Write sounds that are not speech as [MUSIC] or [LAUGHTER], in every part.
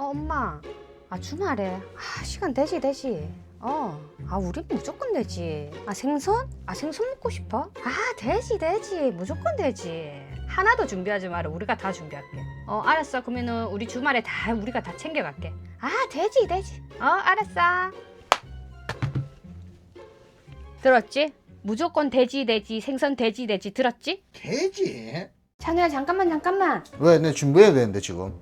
어 엄마. 아 주말에. 아 시간 되지 되지. 어 아 우리 무조건 되지. 아 생선? 아 생선 먹고 싶어? 아 되지 되지. 무조건 되지. 하나도 준비하지 마라. 우리가 다 준비할게. 어 알았어. 그러면은 우리 주말에 다 우리가 다 챙겨갈게. 아 되지 되지. 어 알았어. 들었지? 무조건 돼지 돼지. 생선 돼지 돼지. 들었지? 돼지? 찬우야 잠깐만 잠깐만. 왜? 내 준비해야 되는데 지금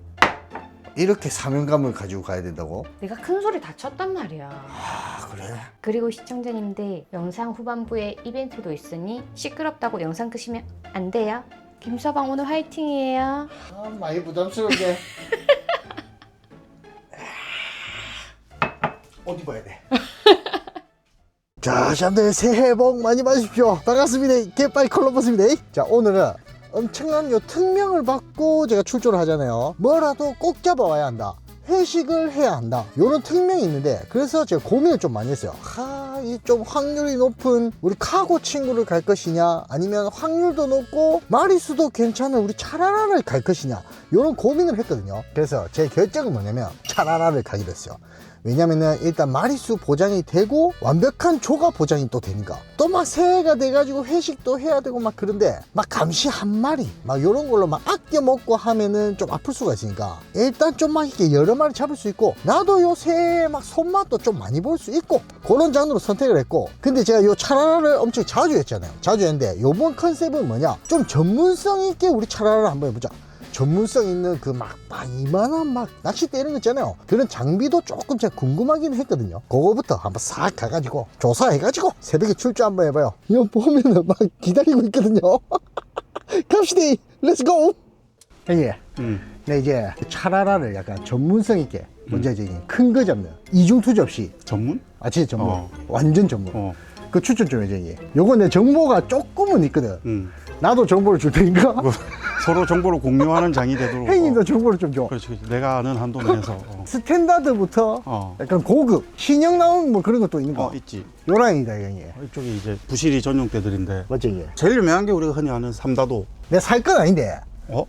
이렇게 사명감을 가지고 가야 된다고? 내가 큰 소리 다쳤단 말이야 아 그래? 그리고 시청자님들 영상 후반부에 이벤트도 있으니 시끄럽다고 영상 끄시면 안 돼요. 김서방 오늘 화이팅이에요. 아 많이 부담스러운데 [LAUGHS] 어디 봐야 돼? 자, 샴들 새해 복 많이 받으십시오. 반갑습니다. 개빨 컬러버스입니다. 자, 오늘은 엄청난 요 특명을 받고 제가 출조를 하잖아요. 뭐라도 꼭 잡아와야 한다. 회식을 해야 한다. 요런 특명이 있는데, 그래서 제가 고민을 좀 많이 했어요. 하, 이 좀 확률이 높은 우리 카고 친구를 갈 것이냐, 아니면 확률도 높고, 마리수도 괜찮은 우리 차라라를 갈 것이냐, 요런 고민을 했거든요. 그래서 제 결정은 뭐냐면, 차라라를 가기로 했어요. 왜냐면은 일단 마리수 보장이 되고 완벽한 조가 보장이 또 되니까. 또 막 새해가 돼가지고 회식도 해야 되고 막 그런데 막 감시 한 마리 막 요런 걸로 막 아껴 먹고 하면은 좀 아플 수가 있으니까 일단 좀 막 이렇게 여러 마리 잡을 수 있고 나도 요 새해 막 손맛도 좀 많이 볼 수 있고 그런 장르로 선택을 했고. 근데 제가 요 차라라를 엄청 자주 했잖아요. 자주 했는데 요번 컨셉은 뭐냐? 좀 전문성 있게 우리 차라라를 한번 해보자 전문성 있는 그 막 막 이만한 막 낚싯대 이런 거 있잖아요. 그런 장비도 조금 제가 궁금하긴 했거든요. 그거부터 한번 싹 가가지고 조사해가지고 새벽에 출조 한번 해봐요. 이거 보면은 막 기다리고 있거든요. [LAUGHS] 갑시다. 렛츠고 형님 음. 네 이제 차라라를 약간 전문성 있게 먼저 이제 큰거 잡는 이중투지 없이. 전문? 아 진짜 전문. 어. 완전 전문. 어. 그 추천 좀 해줘 형님 요거 내 정보가 조금은 있거든. 음. 나도 정보를 줄 테니까 뭐, 서로 정보를 공유하는 장이 되도록. [LAUGHS] 형님도 어. 정보를 좀 줘. 그렇지. 내가 아는 한도 내에서. 어. 스탠다드부터 어. 약간 고급, 신형 나온 뭐 그런 것도 있는 거. 어, 있지. 요 라인이다, 형님. 이쪽이 이제 부실이 전용대들인데. 맞지, 이게? 제일 유명한 게 우리가 흔히 아는 삼다도. 내가 살건 아닌데. 어?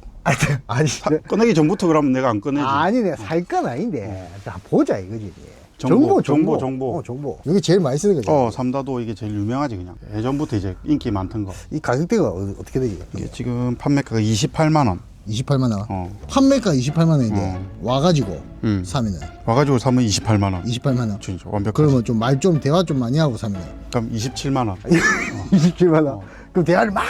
아니. 사- 꺼내기 전부터 그러면 내가 안 꺼내지. 아니, 내가 살건 아닌데. 일단 한번 보자, 이거지. 정보, 정보, 정보. 어, 정보. 이게 제일 많이 쓰는 거죠. 어, 삼다도 이게 제일 유명하지, 그냥. 예전부터 이제 인기 많던 거. 이 가격대가 어, 떻게 되지? 이게 지금 판매가가 28만 원. 28만 원. 어. 판매가 28만 원인데, 어. 와가지고 음. 사면은 와가지고 사면 28만 원. 28만 원. 진짜 완벽하지. 그러면 좀 말 좀, 대화 좀 많이 하고 사면은. 그럼 27만 원. 27만원. [LAUGHS] 어. 그럼 대화를 많이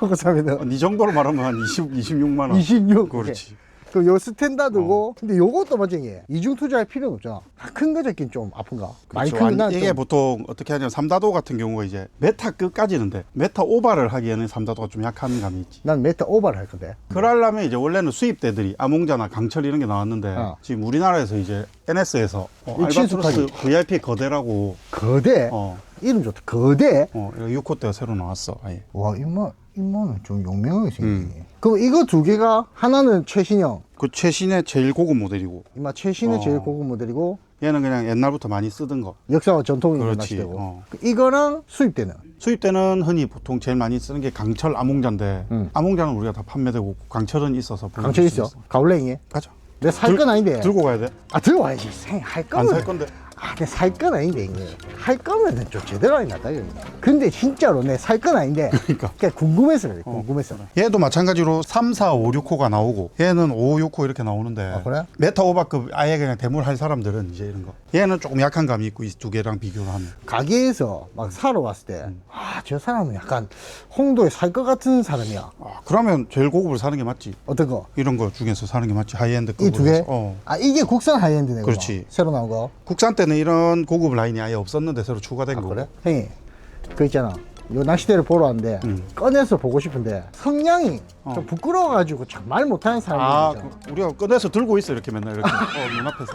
하고 사면은. 이 정도로 말하면 한 20, 26만 원. 26. 그렇지. 그럼 요 스탠다드고 어. 근데 요것도 마찬가지 이중 투자할 필요는 없잖아 큰거 잡긴 좀 아픈가 많이 그렇죠. 큰거 아니, 이게 보통 어떻게 하냐면 삼다도 같은 경우가 이제 메타 끝까지는 돼. 메타 오바를 하기에는 삼다도가 좀 약한 감이 있지. 난 메타 오버를 할 건데 그러려면 이제 원래는 수입대들이 아몽자나 강철 이런 게 나왔는데 어. 지금 우리나라에서 이제 NS에서 어, 이. 알바트로스 VIP 거대라고 거대 어, 이름 좋다 거대 어, 6호 때가 새로 나왔어. 아예. 와 이마 이마는 좀 용맹하게 생기네 음. 그럼 이거 두 개가 하나는 최신형 그 최신의 제일 고급 모델이고 이마 최신의 어. 제일 고급 모델이고 얘는 그냥 옛날부터 많이 쓰던 거. 역사와 전통이 있는 그렇지. 낚시대고 어. 그 이거랑 수입되는 수입대는 흔히 보통 제일 많이 쓰는 게 강철 아몽자인데 음. 아몽자는 우리가 다 판매되고 강철은 있어서 강철 수 있어 가울랭이 가자. 내가 살건 아닌데 들고 가야 돼? 아 들고 와야지 할안 거면 살 건데. 아, 내 살 건 아닌데, 이게. 할 거면 좀 제대로 하긴 낫다, 이거. 근데 진짜로 내 살 건 아닌데. 그러니까. 그냥 궁금해서 그래, 궁금해서. 얘도 마찬가지로 3, 4, 5, 6호가 나오고 얘는 5, 6호 이렇게 나오는데 아, 그래? 메타 오바급 아예 그냥 대물할 사람들은 이제 이런 거 얘는 조금 약한 감이 있고 이 두 개랑 비교를 하면 가게에서 막 사러 왔을 때, 아, 저 사람은 약간 홍도에 살 것 같은 사람이야. 아, 그러면 제일 고급을 사는 게 맞지 어떤 거? 이런 거 중에서 사는 게 맞지 하이엔드 이두 개? 어. 아, 이게 국산 하이엔드네, 그거. 그렇지. 새로 나온 거. 국산 때는 이런 고급 라인이 아예 없었는데 새로 추가된 아, 거고 그래? 형이, 그 있잖아. 요 낚시대를 보러 왔는데, 음. 꺼내서 보고 싶은데, 성량이 어. 좀 부끄러워가지고 참 말 못하는 아 사람들 있잖아. 그, 우리가 꺼내서 들고 있어 이렇게 맨날 이렇게 어, 눈앞에서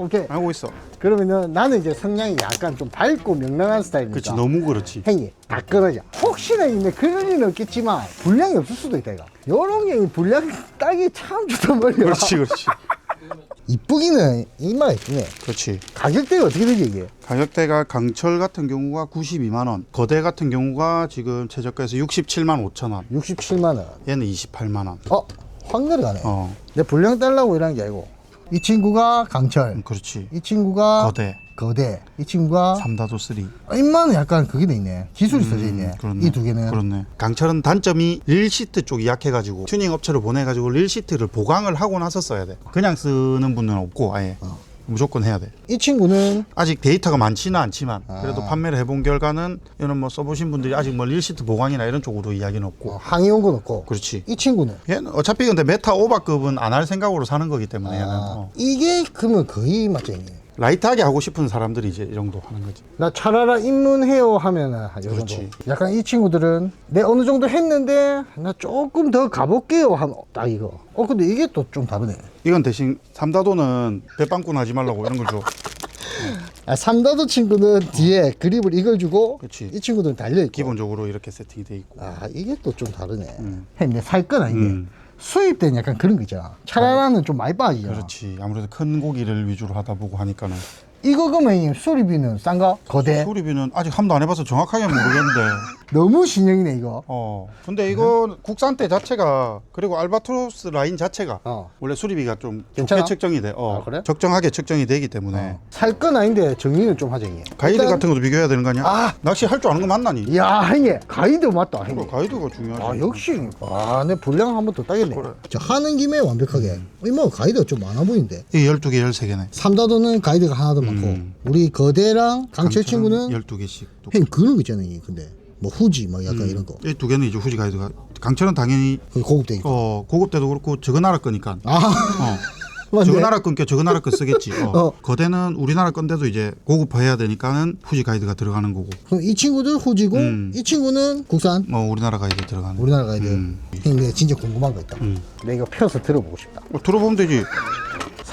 오케이. 하고 있어. 그러면은 나는 이제 성량이 약간 좀 밝고 명랑한 스타일이니까. 그렇지 너무 그렇지. 행위 다 끊어져. 혹시나 있네 그럴 리는 없겠지만 분량이 없을 수도 있다 이거. 요런 게 분량 따기 참 좋단 말이야. 그렇지 그렇지. [LAUGHS] 이쁘기는 이마가 이쁘네. 그렇지. 가격대가 어떻게 되지 이게? 가격대가 강철 같은 경우가 92만 원, 거대 같은 경우가 지금 최저가에서 67만 5천 원, 67만 원. 얘는 28만 원. 어? 확 내려가네. 어, 내 분량 딸라고 이러는 게 아니고 이 친구가 강철. 음, 그렇지. 이 친구가 거대. 거대. 이 친구가 삼다도 3. 인마는 약간 그게 돼 있네. 기술이 써져 있네. 이 두 개는. 그렇네. 강철은 단점이 릴 시트 쪽이 약해가지고 튜닝 업체를 보내가지고 릴 시트를 보강을 하고 나서 써야 돼. 그냥 쓰는 분은 없고 아예 어. 무조건 해야 돼. 이 친구는 아직 데이터가 많지는 않지만 아. 그래도 판매를 해본 결과는 이런 뭐 써보신 분들이 아직 뭐 릴시트 보강이나 이런 쪽으로 이야기는 없고 어, 항의 온건 없고. 그렇지. 이 친구는 얘는 어차피 근데 메타 오버급은 안 할 생각으로 사는 거기 때문에 얘는 아, 어. 이게 그러면 거의 맞죠 형님? 라이트하게 하고 싶은 사람들이 이제 이 정도 하는 거지. 나 차라라 입문해요 하면은 한요 정도. 그렇지. 약간 이 친구들은 내 어느 정도 했는데 나 조금 더 가볼게요 하면 딱 이거. 어 근데 이게 또 좀 다르네. 이건 대신 삼다도는 배빵꾼 하지 말라고 이런 걸 줘. 아, 삼다도 친구는 뒤에 그립을 이걸 주고 그치. 이 친구들은 달려 있고. 기본적으로 이렇게 세팅이 돼 있고. 아 이게 또 좀 다르네. 음. 형님 살건 아닌데 음. 수입된 약간 그런 거 있잖아. 차라라는 좀 많이 빠지잖아. 그렇지. 아무래도 큰 고기를 위주로 하다 보고 하니까는. 이거 그러면 수리비는 싼가? 거대? 수리비는 아직 함도 안 해봐서 정확하게 모르겠는데. [LAUGHS] 너무 신형이네 이거. 어. 근데 이거 국산대 자체가 그리고 알바트로스 라인 자체가 어. 원래 수리비가 좀 괜찮아? 좋게 측정이 돼. 어. 아, 그래? 적정하게 측정이 되기 때문에. 살 건 아닌데 정리는 좀 하자 형님. 가이드 일단- 같은 것도 비교해야 되는 거 아니야? 아. 낚시 할 줄 아는 거 맞나니? 이야 형님 가이드 맞다 형님. 가이드가 중요하지. 아 역시 아내 분량 한 번 더 따겠네. 자 하는 김에 완벽하게. 이뭐 가이드가 좀 많아 보이는데. 이 12개, 13개네. 삼다도는 가이드가 하나도 많고 음. 우리 거대랑 강철 친구는 12개씩. 또. 형님 그런 거 있잖아요. 근데 뭐 후지 막 약간 이런 거. 이두 개는 이제 후지 가이드가 강철은 당연히 그 고급되니까. 어 고급 때도 그렇고 저거 나라 거니까 아 어 [LAUGHS] 맞네. 저거 나라 건께 저거 나라 거 쓰겠지 어. 어. 거대는 우리나라 건데도 이제 고급화해야 되니까는 후지 가이드가 들어가는 거고 그럼 이 친구들 후지고 음. 이 친구는 국산 뭐 우리나라 가이드 들어가는 우리나라 가이드. 음. 형님 내가 진짜 궁금한 거 있다. 음. 내가 이거 펴서 들어보고 싶다. 어, 들어보면 되지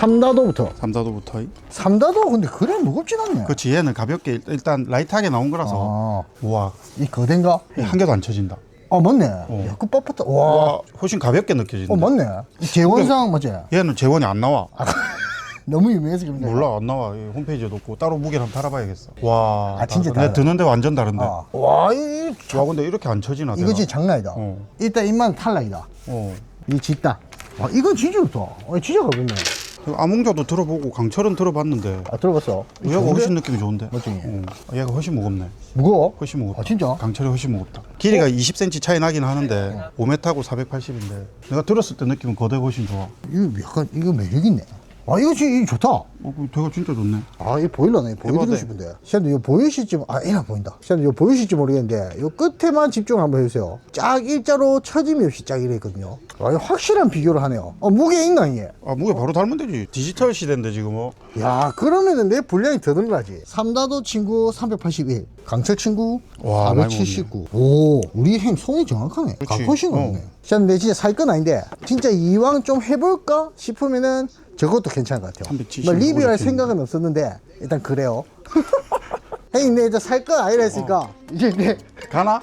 삼다도부터. 삼다도부터 삼다도 근데 그래 무겁진 않네. 그렇지 얘는 가볍게 일- 일단 라이트하게 나온 거라서 아, 우와 이 거대인가? 한 개도 안 쳐진다 어 맞네. 야, 그 뻣뻣하. 와. 와 훨씬 가볍게 느껴진다 어 맞네. 이 재원상 맞지? 얘는 재원이 안 나와 [LAUGHS] 너무 유명해서 그런가? 몰라 안 나와 이 홈페이지에 놓고 따로 무게를 한번 달아봐야겠어 와 아, 진짜 내 다르다. 드는데 완전 다른데 아. 와, 이, 와 근데 이렇게 안 쳐지나 이거 진짜 내가? 장난 아니다. 어. 일단 입만 탈락이다. 어. 이 짙다. 아, 이건 진짜 좋다. 어, 진짜 가볍네. 아몽자도 들어보고 강철은 들어봤는데 아, 들어봤어. 얘가 좋은데? 훨씬 느낌이 좋은데 멋지네. 어. 얘가 훨씬 무겁네 무거워? 훨씬 무겁다 아, 진짜? 강철이 훨씬 무겁다 길이가 20cm 차이 나긴 하는데 5m하고 480인데 내가 들었을 때 느낌은 거대가 훨씬 좋아 이거 약간, 이거 매력 있네. 아, 이거 진짜 이거 좋다. 어, 그 되게 진짜 좋네 아, 이 보일러네. 보여드리고 대박이네. 싶은데. 시안도 이거 보이실지, 아, 이나 보인다. 시안도 이거 보이실지 모르겠는데, 이 끝에만 집중 한번 해주세요. 쫙 일자로 처짐이 없이 쫙 이래 있거든요. 아, 이거 확실한 비교를 하네요. 어, 무게 있나, 이게? 아 무게 바로 달면 되지 디지털 시대인데 지금 뭐 야, 그러면은 내 분량이 더 늘어나지. 삼다도 친구 381, 강철 친구 와, 많이 479. 오, 우리 햄 손이 정확하네. 그치. 훨씬 어. 없네. 시안 내 진짜 살 건 아닌데, 진짜 이왕 좀 해볼까 싶으면은 저것도 괜찮은 것 같아요. 370, 뭐 리뷰할 생각은 없었는데, 일단 그래요. [LAUGHS] 형님, 내 이제 살건 아니라 했으니까, 어. 이제 내 가나?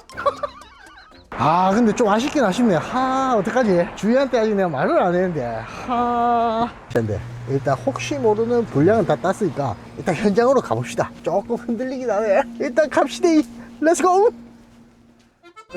아 근데 좀 아쉽긴 아쉽네 하 어떡하지? 주희한테 아직 내가 말을 안 했는데. 하. 근데 일단 혹시 모르는 분량은 다 땄으니까 일단 현장으로 가봅시다. 조금 흔들리긴 하네. 일단 갑시다. 렛츠고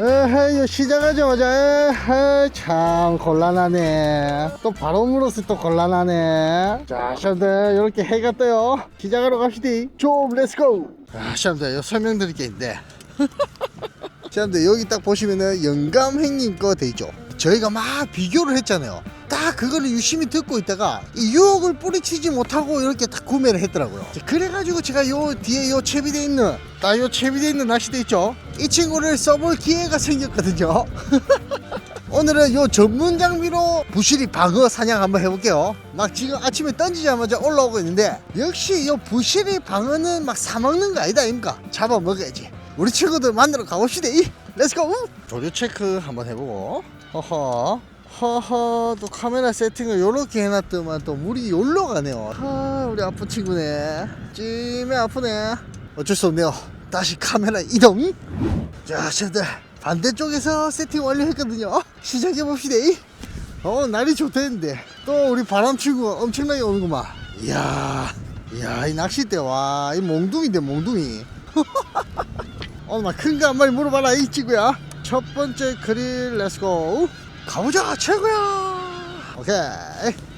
에헤이 시작하자마자 에헤이 참 곤란하네. 또 물어서 또 곤란하네. 자 시험들 이렇게 해가 떠요. 시작하러 갑시다. 좀 렛츠고 아 시험들 설명드릴 게 있는데 [LAUGHS] 시험들 여기 딱 보시면은 영감 행님 거 돼 있죠 저희가 막 비교를 했잖아요 딱 그거를 유심히 듣고 있다가 이 유혹을 뿌리치지 못하고 이렇게 딱 구매를 했더라고요 그래가지고 제가 요 뒤에 요 채비돼 있는 딱요 채비돼 있는 낚시대 있죠 이 친구를 써볼 기회가 생겼거든요 [LAUGHS] 오늘은 요 전문 장비로 부시리 방어 사냥 한번 해볼게요. 막 지금 아침에 던지자마자 올라오고 있는데 역시 요 부시리 방어는 막 사먹는 거 아니다 아닙니까? 잡아 먹어야지. 우리 친구들 만나러 가봅시다. 이 렛츠고. 조류 체크 한번 해보고. 허허. 허허 또 카메라 세팅을 요렇게 해놨더만 또 물이 요로 가네요. 아 우리 아픈 친구네. 찜에 아프네. 어쩔 수 없네요. 다시 카메라 이동. 자, 쟤들 반대쪽에서 세팅 완료했거든요. 시작해 봅시다. 어, 날이 좋다는데 또 우리 바람 친구가 엄청나게 오는구만. 이야, 이야, 이 낚싯대 와, 이 몽둥이인데 몽둥이. 오늘 막큰거한 마리 물어봐라 이 친구야. 첫 번째 그릴 렛츠고. 가보자 최고야. 오케이.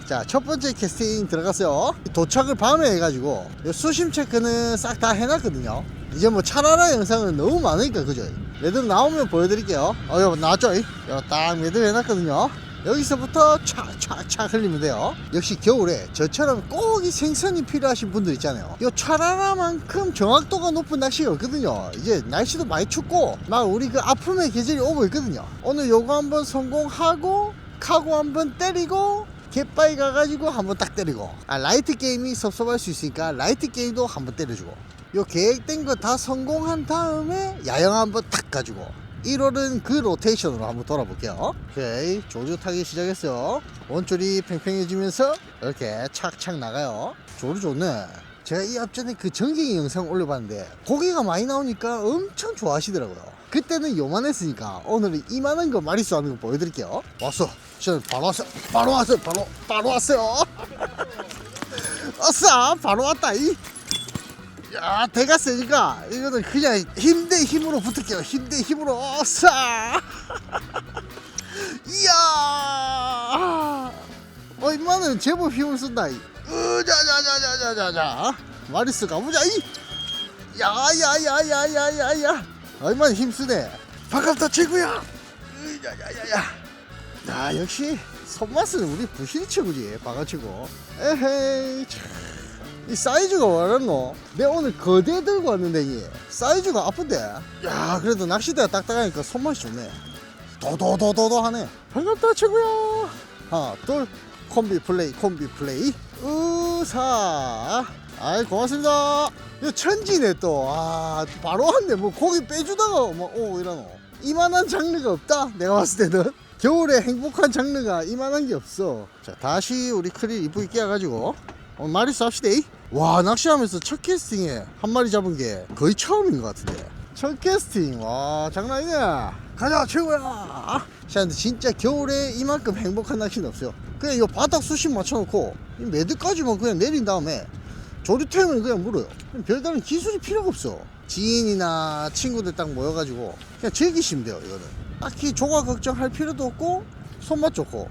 자, 첫 번째 캐스팅 들어갔어요. 도착을 밤에 해가지고, 요 수심 체크는 싹 다 해놨거든요. 이제 뭐 차라라 영상은 너무 많으니까, 그죠? 매듭 나오면 보여드릴게요. 어, 여러분, 나왔죠? 요딱 매듭 해놨거든요. 여기서부터 촥촥촥 흘리면 돼요. 역시 겨울에 저처럼 꼭이 생선이 필요하신 분들 있잖아요. 요 차라라만큼 정확도가 높은 없거든요. 이제 날씨도 많이 춥고 막 우리 그 아픔의 계절이 오고 있거든요. 오늘 요거 한번 성공하고 카고 한번 때리고 갯바위 가가지고 한번 딱 때리고 아 라이트 게임이 섭섭할 수 있으니까 라이트 게임도 한번 때려주고 요 계획된 거 다 성공한 다음에 야영 한번 딱 가지고 1월은 그 로테이션으로 한번 돌아볼게요. 오케이. 조조 타기 시작했어요. 원줄이 팽팽해지면서 이렇게 착착 나가요. 조류 좋네. 제가 이 앞전에 그 전갱이 영상 올려봤는데 고기가 많이 나오니까 엄청 좋아하시더라고요. 그때는 요만했으니까 오늘은 이만한 거 마리수 하는 거 보여드릴게요. 왔어. 저 바로 왔어. 바로 왔어요. 바로 바로 왔어요. [LAUGHS] 아싸 바로 왔다 이. 야 대가 세니까 이거는 그냥 힘 대 힘으로 붙을게요. 힘 대 힘으로. 어싸 [LAUGHS] 이야. 어 임마는 제법 힘을 쓴다. 이. 으자자자자자자자. 마리스 가보자. 이. 야야야야야야야. 얼마나 힘쓰네. 반갑다 친구야. 으자야야야 야 역시 손맛은 우리 부실이 최고지? 바가치고. 에헤이 참. 이 사이즈가 뭐라노? 내가 오늘 거대 들고 왔는데 이 사이즈가 아픈데? 야 그래도 낚시대가 딱딱하니까 손맛이 좋네. 도도도도도 하네. 반갑다 친구야. 하나 둘. 콤비 플레이 콤비 플레이. 으사. 아이 고맙습니다. 이거 천지네 또아 바로 왔네. 뭐 고기 빼주다가 뭐오 이러노. 이만한 장르가 없다 내가 봤을 때는. 겨울에 행복한 장르가 이만한 게 없어. 자 다시 우리 크릴 이쁘게 끼워가지고 오늘 마리수 합시다 이. 와 낚시하면서 첫 캐스팅에 한 마리 잡은 게 거의 처음인 것 같은데. 첫 캐스팅. 와 장난 아니네. 가자 최고야. 자 근데 진짜 겨울에 이만큼 행복한 낚시는 없어요. 그냥 이 바닥 수심 맞춰놓고 이 매드까지만 그냥 내린 다음에 조류템을 그냥 물어요. 별다른 기술이 필요가 없어. 지인이나 친구들 딱 모여가지고 그냥 즐기시면 돼요 이거는. 딱히 조각 걱정할 필요도 없고 손맛 좋고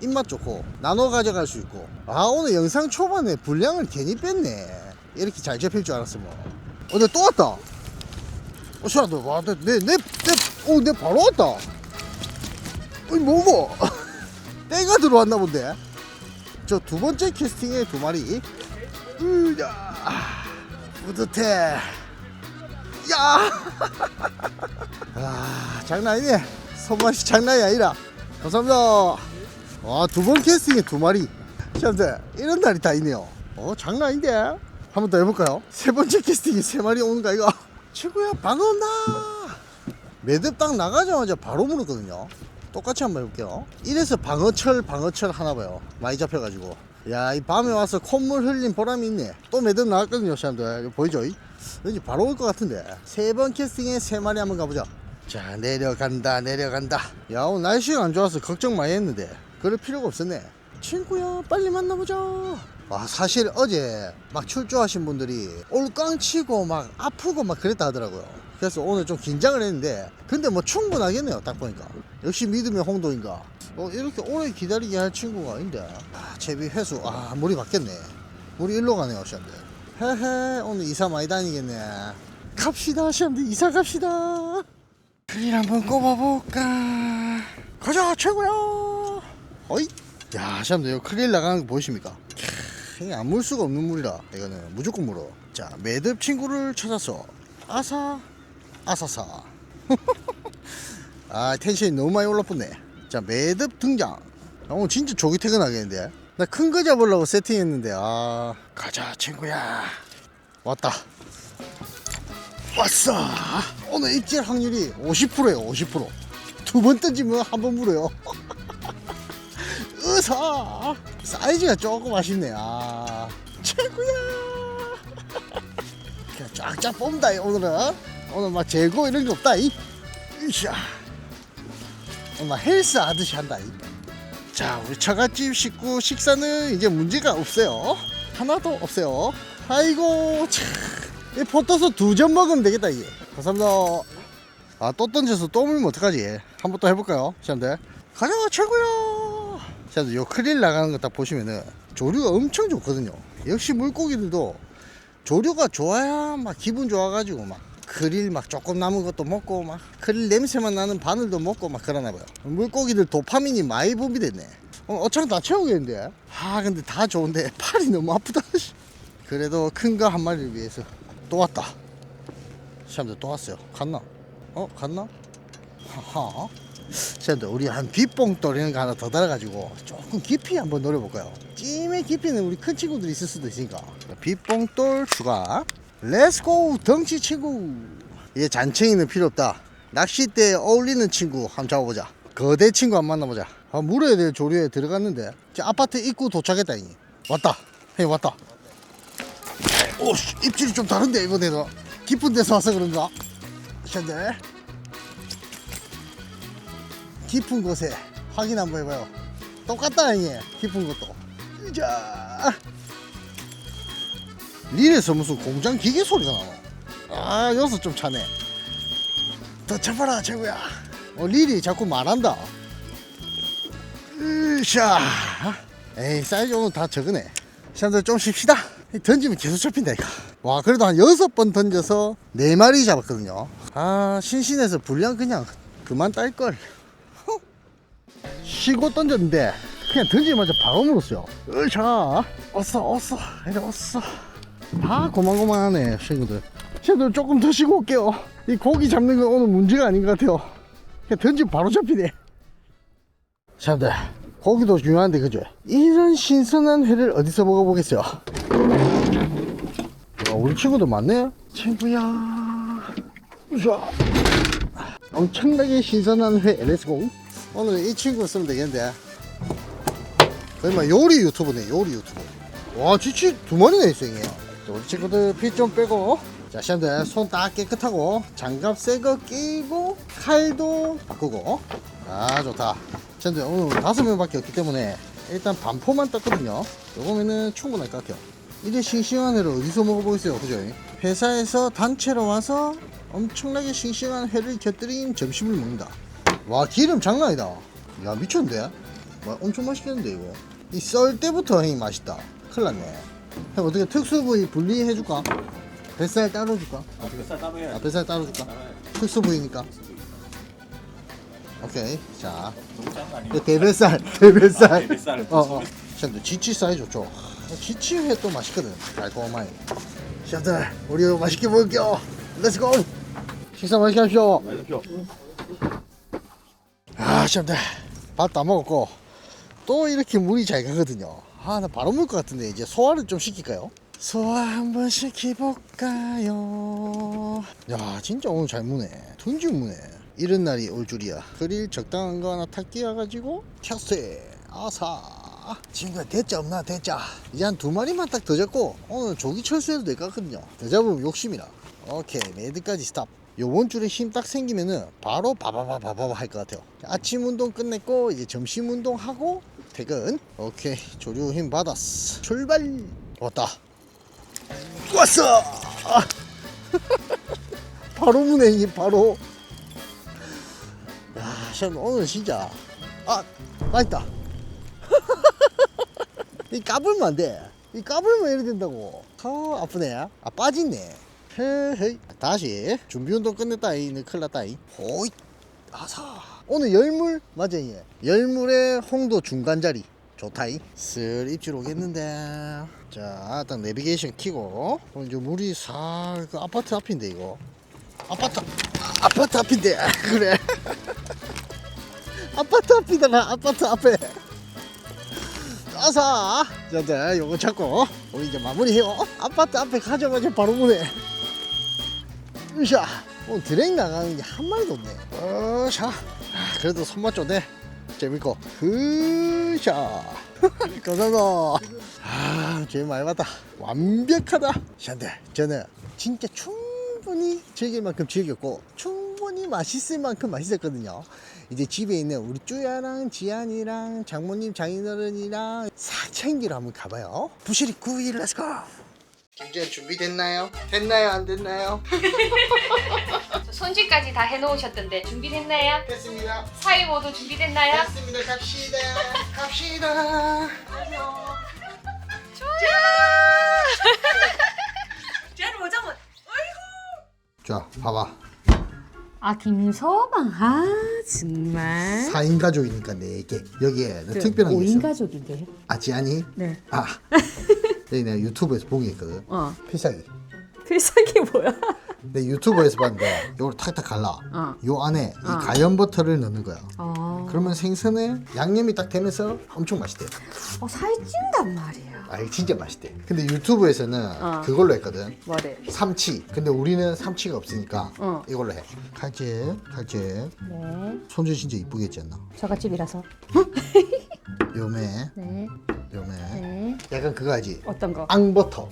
입맛 좋고 나눠 가져갈 수 있고. 아 오늘 영상 초반에 분량을 괜히 뺐네. 이렇게 잘 잡힐 줄 알았으면 어, 내 또 왔다. 어, 시아 너 와, 내, 내, 내, 내, 어, 내 바로 왔다. 어이 뭐고? [LAUGHS] 때가 들어왔나 본데. 저 두 번째 캐스팅에 두 마리. 으야 뿌듯해. 야. [LAUGHS] 아, 장난 아니네. 손맛이 장난이 아니라. 감사합니다 와, 두번 캐스팅에 두 마리. 시험들, 이런 날이 다 있네요. 어, 장난 아닌데? 한 번 더 해볼까요? 세 번째 캐스팅에 세 마리 오는 거 이거. 최고야, 온다! 매듭 딱 나가자마자 바로 물었거든요. 똑같이 한번 해볼게요. 이래서 방어철, 방어철 하나 봐요. 많이 잡혀가지고. 야, 이 밤에 와서 콧물 흘린 보람이 있네. 또 매듭 나왔거든요. 이거 보이죠? 왠지 바로 올 것 같은데. 세 번 캐스팅에 세 마리 한번 가보자. 자, 내려간다, 내려간다. 야, 오늘 날씨가 안 좋아서 걱정 많이 했는데. 그럴 필요가 없었네. 친구야, 빨리 만나보자. 와, 사실 어제 막 출조하신 분들이 올깡 치고 막 아프고 막 그랬다 하더라고요. 그래서 오늘 좀 긴장을 했는데, 근데 뭐 충분하겠네요, 딱 보니까. 역시 믿음의 홍도인가. 어, 이렇게 오래 기다리게 할 친구가 아닌데. 아, 채비 회수, 아, 물이 바뀌었네. 물이 일로 가네요, 시험들. 헤헤, 오늘 이사 많이 다니겠네. 갑시다, 시험들 이사 갑시다. 크릴 한번 꼽아볼까. 가자, 최고야. 어이? 야, 이거 크릴 나가는 거 보이십니까? 안 물 수가 없는 물이라 이거는 무조건 물어. 자, 매듭 친구를 찾았어. 아사, 아사사. [LAUGHS] 아, 텐션이 너무 많이 올라붙네. 자, 매듭 등장. 아, 오늘 진짜 조기 퇴근하겠는데. 나 큰 거 잡으려고 세팅했는데, 아. 가자, 친구야. 왔다. 왔어. 오늘 입질 확률이 50%예요, 50%. 두 번 던지면 한 번 물어요. [LAUGHS] 으사. 사이즈가 조금 아쉽네. 아, 최고야. [LAUGHS] 쫙쫙 뽑는다, 이, 오늘은. 오늘 막 재고 이런 게 없다, 이. 으쌰. 오늘 막 헬스 하듯이 한다, 이. 자, 우리 처갓집 식구 식사는 이제 문제가 없어요. 하나도 없어요. 아이고, 참. 이 포토서 두점 먹으면 되겠다, 이게. 감사합니다. 아, 또 던져서 또 물면 어떡하지? 한 번 또 해볼까요? 시험들. 가자, 최고야! 자, 요 크릴 나가는 거 딱 보시면은 조류가 엄청 좋거든요. 역시 물고기들도 조류가 좋아야 막 기분 좋아가지고 막 크릴 막 조금 남은 것도 먹고 막 크릴 냄새만 나는 바늘도 먹고 막 그러나 봐요. 물고기들 도파민이 많이 분비됐네. 어, 어차피 다 채우겠는데. 아 근데 다 좋은데 [LAUGHS] 팔이 너무 아프다. 씨. 그래도 큰 거 한 마리를 위해서 또 왔다. 사람들 또 왔어요. 갔나? 어 갔나? 하하. 사람들 우리 한 이런 거 하나 더 달아가지고 조금 깊이 한번 노려볼까요? 찜의 깊이는 우리 큰 친구들이 있을 수도 있으니까. 빗봉돌 추가. 렛츠고 덩치 친구. 얘 잔챙이는 필요 없다. 낚싯대에 어울리는 친구 한번 잡아보자. 거대 친구 한번 만나보자. 아, 물어야 될 조류에 들어갔는데 저 아파트 입구 도착했다 이 왔다. 헤이 왔다. 오 씨, 입질이 좀 다른데 이번에도. 깊은 데서 와서 그런가? 션들 깊은 곳에 확인 한번 해봐요. 똑같다 아니 깊은 것도. 자 릴에서 무슨 공장 기계 소리가 나노? 아 여기서 좀 차네. 더 쳐봐라 최고야. 어 릴이 자꾸 말한다. 으쌰. 에이 사이즈 오늘 다 적으네. 시간들 좀 쉽시다. 던지면 계속 잡힌다 이거. 와 그래도 한 여섯 번 던져서 네 마리 잡았거든요. 아 신신해서 분량 그냥 그만 딸 걸. 쉬고 던졌는데 그냥 던지자마자 바로 물었어요. 으샤 어서 어서 이래 어서 다 고만고만하네 친구들. 친구들 조금 더 쉬고 올게요. 이 고기 잡는 건 오늘 문제가 아닌 것 같아요. 그냥 던지면 바로 잡히네. 친구들 고기도 중요한데 그죠? 이런 신선한 회를 어디서 먹어보겠어요? 야, 우리 친구들 많네. 친구야. 으샤. 엄청나게 신선한 회 렛츠고 오늘 이 친구 쓰면 되겠는데. 거의 막 요리 유튜브네 요리 유튜브. 와 쥐치 두 이게 자, 우리 친구들 피 좀 빼고. 자 시험들 손 딱 깨끗하고 장갑 새 거 끼고 칼도 바꾸고. 아 좋다. 시험들 오늘 다섯 명밖에 없기 때문에 일단 반포만 땄거든요. 요거면은 충분할 것 같아요. 이제 싱싱한 회를 어디서 먹어보겠어요 그죠? 회사에서 단체로 와서 엄청나게 싱싱한 회를 곁들인 점심을 먹는다 와 기름 장난 아니다. 야 미쳤는데? 와, 엄청 맛있겠는데 이거? 이 썰 때부터 형이 맛있다. 큰일 났네. 형 어떻게 특수 부위 분리해 줄까? 뱃살 따로 줄까? 아, 뱃살 따로 해야 아, 뱃살 따로 줄까? 특수 부위니까. 오케이 자. 너무 작은 거 아니에요? 이거 대뱃살 대뱃살. 아, 대뱃살. 어어. 샤들 지치 사이 좋죠. 지치회 또 맛있거든. 달콤하게 샤들 우리 맛있게 먹을게요. 렛츠고 식사 맛있게 하십시오. 아, 시 험들 밥다 먹었고 또 이렇게 물이 잘 가거든요. 아, 나 바로 먹을 것 같은데 이제 소화를 좀 시킬까요? 소화 한번 시켜볼까요? 야, 진짜 오늘 잘 무네. 둥지 무네. 이런 날이 올 줄이야. 그릴 적당한 거 하나 탁 끼워가지고 켰세 아사. 친구야 대짜 없나 대짜 이제 한 두 마리만 딱 더 잡고 오늘 조기 철수해도 될 것 같거든요 더 잡으면 욕심이라 오케이 매드까지 스탑 요번 줄에 힘 딱 생기면은 바로 바바바바바바 할 것 같아요. 아침 운동 끝냈고 이제 점심 운동 하고 퇴근. 오케이 조류 힘 받았어. 출발. 왔다. 왔어. 아. [LAUGHS] 바로 문행이 바로. 야, 참 오늘 진짜 아 맛있다. [LAUGHS] 이 까불면 안 돼. 이 까불면 이래 된다고. 아 아프네. 아 빠지네. 헤헤 다시. 준비 운동 끝냈다 이는 큰일 났다 이. 호잇. 아사. 오늘 열물 맞아 얘 열물에 홍도 중간 자리. 좋다 이 슬 입질 오겠는데. 자딱 내비게이션 키고. 그럼 이제 물이 살 그 아파트 앞인데 이거. 아파트 아, 아파트 앞인데. 그래. [LAUGHS] 아파트 앞이다가 아파트 앞에. 아사. 자자 요거 잡고. 우리 이제 마무리해요. 아파트 앞에 가자마자 바로 문에 으쌰 오늘 드랙 나가는 게 한 마리도 없네. 어샤 아, 그래도 손맛 좋네. 재밌고. 으쌰 [LAUGHS] 감사합니다. 아 재미 많이 봤다 완벽하다. 샨데 저는 진짜 충분히 즐길 만큼 즐겼고 충분히 맛있을 만큼 맛있었거든요. 이제 집에 있는 우리 쭈야랑 지안이랑 장모님 장인어른이랑 싹 챙기러 한번 가봐요. 부실이 9일 렛츠고 김지현 준비됐나요? 됐나요? 안 됐나요? [LAUGHS] 손질까지 다 해놓으셨던데 준비됐나요? 됐습니다. 사위 모두 준비됐나요? 됐습니다. 갑시다. 갑시다. 자, 봐봐. 아 김서방 아 정말 4인 가족이니까 4개. 여기에 특별한 게 있어. 네, 가족인데요? 아, 지안이? 네. 아. [LAUGHS] 여기 내가 유튜브에서 본게 있거든. 어 필살기. 필살기 뭐야? 내 유튜브에서 봤는데 요걸 탁탁 갈라. 어. 요 안에 이 가염 버터를 넣는 거야. 어, 그러면 생선에 양념이 딱 되면서 엄청 맛있대. 어 살이 찐단 말이야 아, 이거 진짜 맛있대. 근데 유튜브에서는 어. 그걸로 했거든. 뭐래? 삼치. 근데 우리는 삼치가 없으니까 어. 이걸로 해. 칼집, 칼집. 네 손질 진짜 이쁘게 했지 않나? 저갓집이라서 요매, 네 요매. 네. 약간 그거 알지? 어떤 거? 앙버터.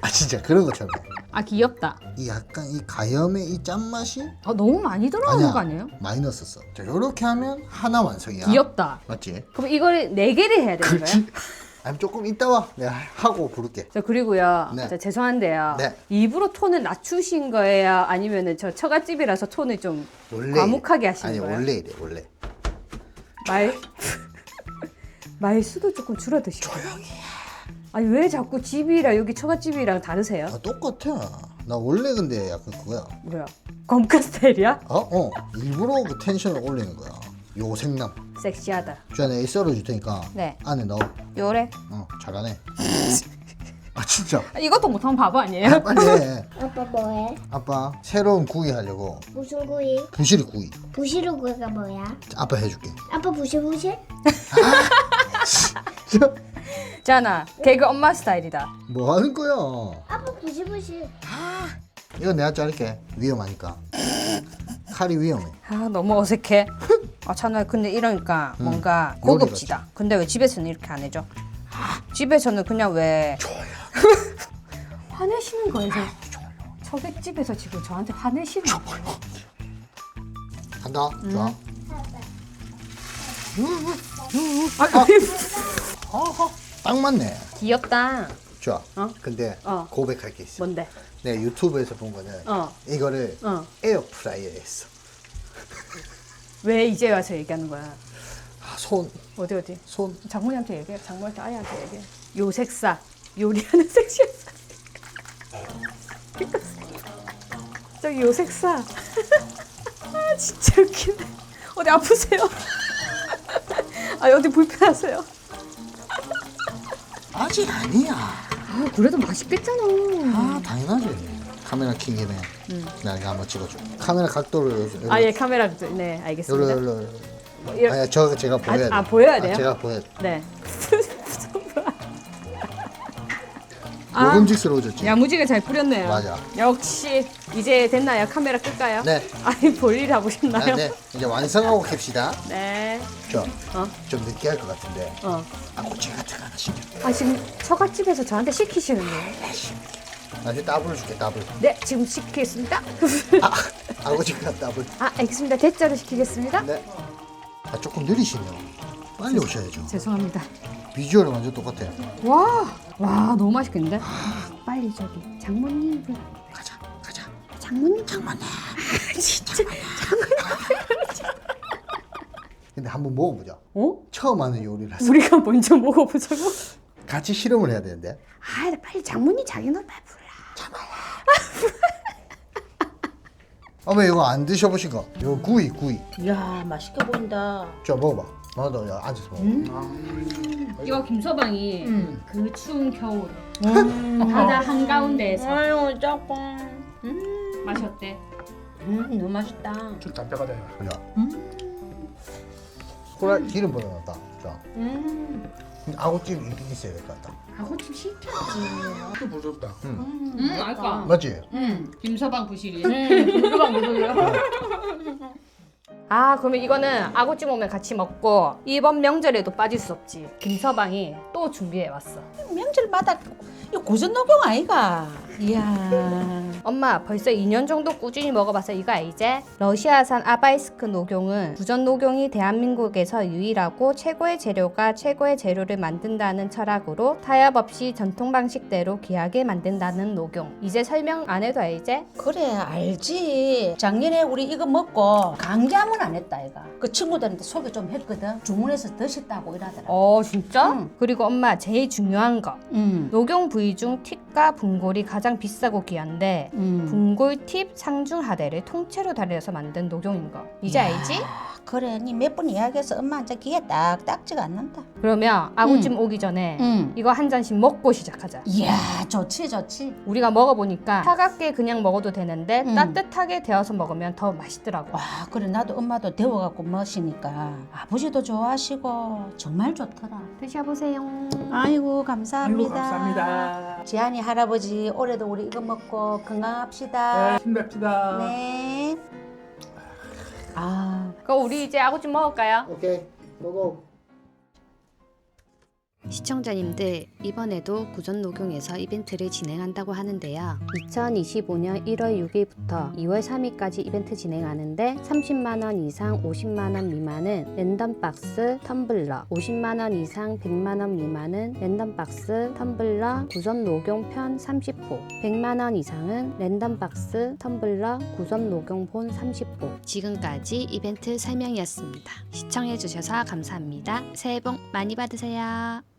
아 진짜 그런 것처럼. 아 귀엽다 이 약간 이 가염의 이 짠맛이 아 너무 많이 들어가는 거 아니에요? 많이 넣었었어. 자, 요렇게 하면 하나 완성이야. 귀엽다 맞지? 그럼 이거를 네 개를 해야 되는 거예요? 그렇지. [LAUGHS] 아니 조금 이따 와. 내가 하고 부를게. 저 그리고요 네. 저 죄송한데요 네. 일부러 톤을 낮추신 거예요? 아니면은 저 처갓집이라서 톤을 좀 원래 과묵하게 하시는 아니 거예요? 원래 이래 원래. 말 [LAUGHS] [LAUGHS] 말수도 조금 줄어드시고 조용히 아니 왜 자꾸 집이랑 여기 처갓집이랑 다르세요? 아 똑같아. 나 원래 근데 약간 그거야. 뭐야 검카 스타일이야? 어? 어. 일부러 그 텐션을 올리는 거야. 요 생남. 섹시하다 자, 내가 이 썰어줄 테니까 네. 안에 넣어. 요래 어, 잘하네. [LAUGHS] 아 진짜. 아, 이것도 못하면 바보 아니에요? 아, 빨리 해. 아빠 뭐해? 아빠 새로운 구이 하려고 무슨 구이? 부시리 구이. 부시르구이가 뭐야? 자, 아빠 해줄게. 아빠 부실부실? 자나 개그 엄마 스타일이다 뭐 하는 거야? 아빠 부실부실. 이거 내가 자를게. 위험하니까. 칼이 위험해. 아 너무 어색해 [LAUGHS] 아 찬호야 근데 이러니까 뭔가 고급지다 근데 왜 집에서는 이렇게 안 해줘? 집에서는 그냥 왜 [LAUGHS] 화내시는 거예요 저 처갓집에서 지금 저한테 화내시는 거예요 간다. 좋아. 아, 어허, 딱 맞네. 귀엽다 좋아. 어? 근데 어. 고백할 게 있어. 뭔데? 내가 유튜브에서 본 거는 어. 이거를 어. 에어프라이어에 했어. [LAUGHS] 왜 이제 와서 얘기하는 거야? 아, 손, 어디 어디? 손. 장모님한테 얘기해. 장모한테 아이한테 얘기해. 요 색사 요리하는 섹시한 저기 요 색사. 아 진짜 웃기네. 어디 아프세요? [LAUGHS] 아 어디 불편하세요? 아직 아니야. 아 그래도 맛있겠잖아. 아, 당연하지. 카메라 킨 김에 나 이거 한번 찍어줘. 카메라 각도를 아 예 카메라 그- 네 알겠습니다. 요로. 이러- 아니 저 제가 보여야 돼. 아, 보여야 돼요? 제가 보여. 네. [LAUGHS] 먹음직스러워졌지. 야무지게 잘 뿌렸네요. 맞아. 역시 이제 됐나요? 카메라 끌까요? 네. [LAUGHS] 아니 볼일 하고 싶나요? 아, 네. 이제 완성하고 캡시다. 네. 저, 어? 좀 느끼할 것 같은데. 어. 아고치 같은 거 하나 시켜. 아 지금 처갓집에서 저한테 시키시는 거예요? 나중에 더블 줄게, 더블. 네, 지금 시키겠습니다. 아, 아고치가 더블. 아, 알겠습니다. 대짜로 시키겠습니다. 네. 아, 조금 느리시네요. 빨리 오셔야죠. 죄송합니다. 비주얼이 완전 똑같아. 와, 와, 너무 맛있겠는데? 빨리 저기 장모님 불. 가자, 가자. 장모님. 장모님. 아, 진짜. 근데 한번 먹어보자. 어? 처음 하는 요리라서. 우리가 먼저 먹어보자고? 같이 실험을 해야 되는데. 아, 빨리 장모님 자기 노래 불러. 어머, 이거 안 드셔보신 거. 이거 구이, 구이. 이야 맛있게 보인다. 저 먹어봐. 나도 야, 앉아서 먹어. 이거 김서방이 그 추운 겨울 [LAUGHS] 바다 한가운데에서 아유 짜고. 맛이 어때? 음 너무 맛있다. 좀 담백하다. 그죠? 호라 기름보다 낫다. 자. 음. 근데 아구찜 있긴 있어야 될 것 같다. 아고침 시켰지. 또 부드럽다. 응, 알까. 맞지? 응, 김서방 부실이. 음. 김서방 무슨 [LAUGHS] 아 그러면 이거는 아구찜 오면 같이 먹고 이번 명절에도 빠질 수 없지. 김서방이 또 준비해 왔어. 명절마다 이 고전 녹용 아이가. 이야. 엄마 벌써 2년 정도 꾸준히 먹어봐서 이거 알지? 러시아산 아바이스크 녹용은 구전 녹용이 대한민국에서 유일하고 최고의 재료가 최고의 재료를 만든다는 철학으로 타협 없이 전통 방식대로 귀하게 만든다는 녹용. 이제 설명 안 해도 알지? 그래 알지. 작년에 우리 이거 먹고 감기하면 안 했다 이가. 그 친구들한테 소개 좀 했거든. 주문해서 드셨다고 이러더라. 어 진짜? 응. 그리고 엄마 제일 중요한 거 음. 녹용 부위 중 팁과 분골이 가장 비싸고 귀한데 음. 분골 팁 상중하대를 통째로 달여서 만든 녹용인 거 이제 야. 알지? 그래 니 몇 번 이야기해서 엄마 한테 귀에 딱 딱지가 않는다. 그러면 아구찜 오기 전에 응. 이거 한 잔씩 먹고 시작하자 이야 좋지 좋지. 우리가 먹어보니까 차갑게 그냥 먹어도 되는데 음. 따뜻하게 데워서 먹으면 더 맛있더라고 와 그래 나도 엄마도 데워갖고 마시니까 아버지도 좋아하시고 정말 좋더라. 드셔보세요 아이고 감사합니다. 아이고 감사합니다. 지한이 할아버지 올해도 우리 이거 먹고 건강합시다. 네, 힘냅시다. 네. 아 그럼 우리 이제 아구찜 먹을까요? 오케이 고고 시청자님들 이번에도 구전 녹용에서 이벤트를 진행한다고 하는데요. 2025년 1월 6일부터 2월 3일까지 이벤트 진행하는데 30만 원 이상 50만 원 미만은 랜덤 박스 텀블러, 50만 원 이상 100만 원 미만은 랜덤 박스 텀블러 구전 녹용 편 30호, 100만 원 이상은 랜덤 박스 텀블러 구전 녹용 본 30호. 지금까지 이벤트 설명이었습니다. 시청해 주셔서 감사합니다. 새해 복 많이 받으세요.